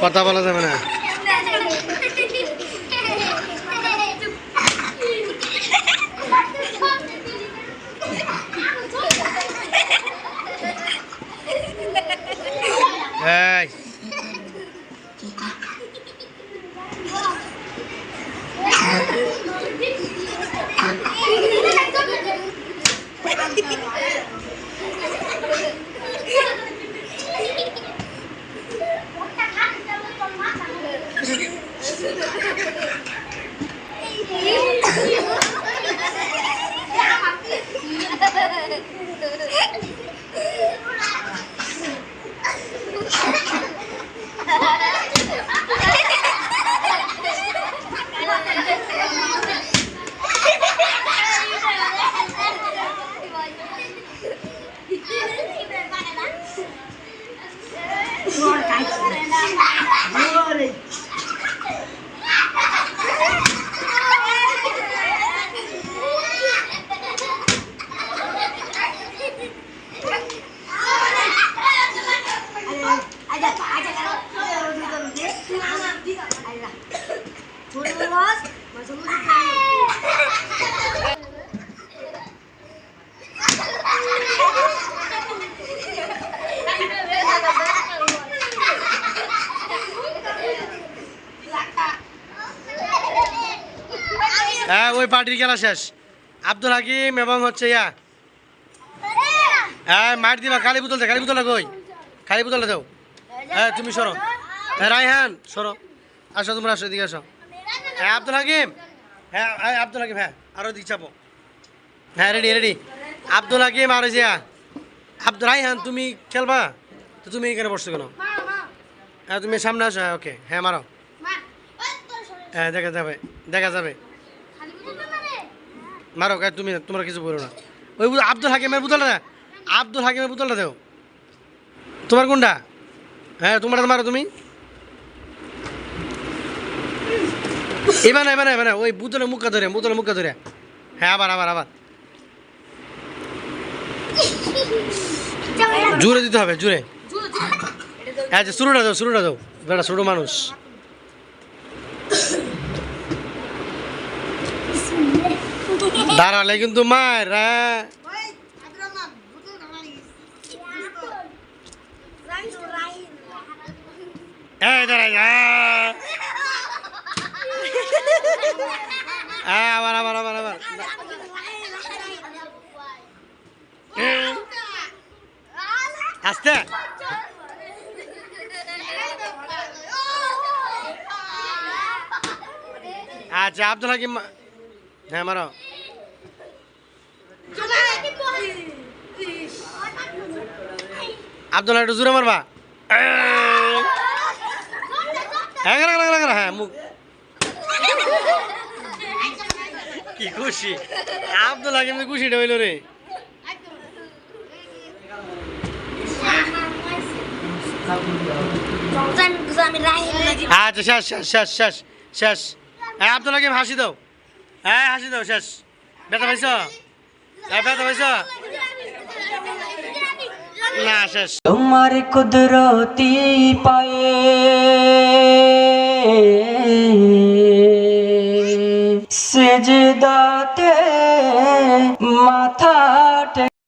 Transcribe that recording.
কথা বলা যাবে না। হ্যাঁ ওই পার্টির খেলা শেষ। আব্দুল হাকিম এবং হচ্ছে ইয়া। হ্যাঁ মার দিবা কালী বোতল দে কালী বোতলটা কই? কালী বোতলটা দাও। হ্যাঁ তুমি সরো। হ্যাঁ রায়হান, সরো। আসো, তোমরা আসো, এদিকে আসো। হ্যাঁ আব্দুল হাকিম। হ্যাঁ হ্যাঁ আব্দুল হাকিম হ্যাঁ আরও দিক চাপো। হ্যাঁ রেডি রেডি আব্দুল হাকিম আর জিয়া আব্দুল রায়হান তুমি খেলবা? তো তুমি এখানে বসছো কেন? হ্যাঁ তুমি সামনে আসো হ্যাঁ ওকে হ্যাঁ মারো। হ্যাঁ দেখা যাবে দেখা যাবে। মারো তুমি তোমরা কিছু বলো না। ওই আব্দুল হাকিমের বোতলটা আব্দুল হাকিমের বোতলটা দেও। তোমার কোনটা? হ্যাঁ তোমার মারো তুমি। এবার এবার এবার ওই বোতলে মুখা ধরে বোতলে মুখা ধরে। হ্যাঁ আবার আবার আবার। জোরে দিতে হবে জোরে। হ্যাঁ শুরুটা দাও শুরুটা দাও। বেটা ছোটো মানুষ। দাঁড়ালে কিন্তু মার হ্যাঁ। দাঁড়াই হ্যাঁ, আবার আবার আবার আবার। আস্তে। আচ্ছা আব্দুল হাকিম হ্যাঁ মারো। আব্দুল একটু জোরে মারবা। হ্যাঁ হ্যাঁ মুখ কি খুশি? আব্দুল হাকিম খুশিটা হইল রে। আচ্ছা শেষ শেষ শেষ শেষ শেষ। হ্যাঁ আব্দুল হাকিম, হাসি দাও। হ্যাঁ হাসি দাও, শেষ। ব্যথা পাইছ? হ্যাঁ ব্যথা পাইছ? না, শেষ। তোমার কুদরতি পায়ে